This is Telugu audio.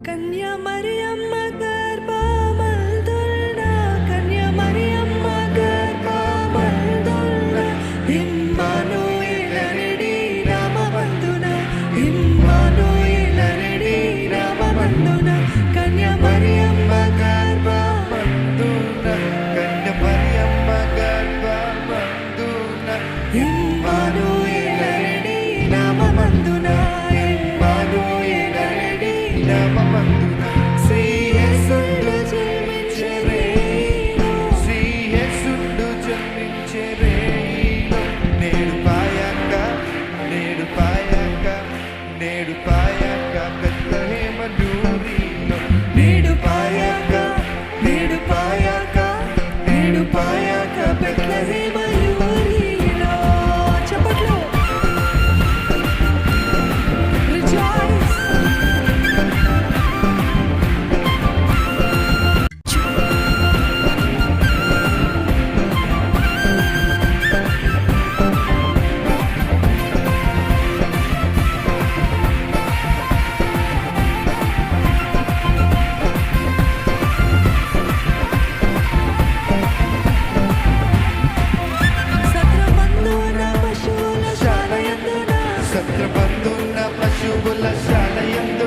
கன்னியாமரியம்ம కృపందున్న పశువుల శాలయందు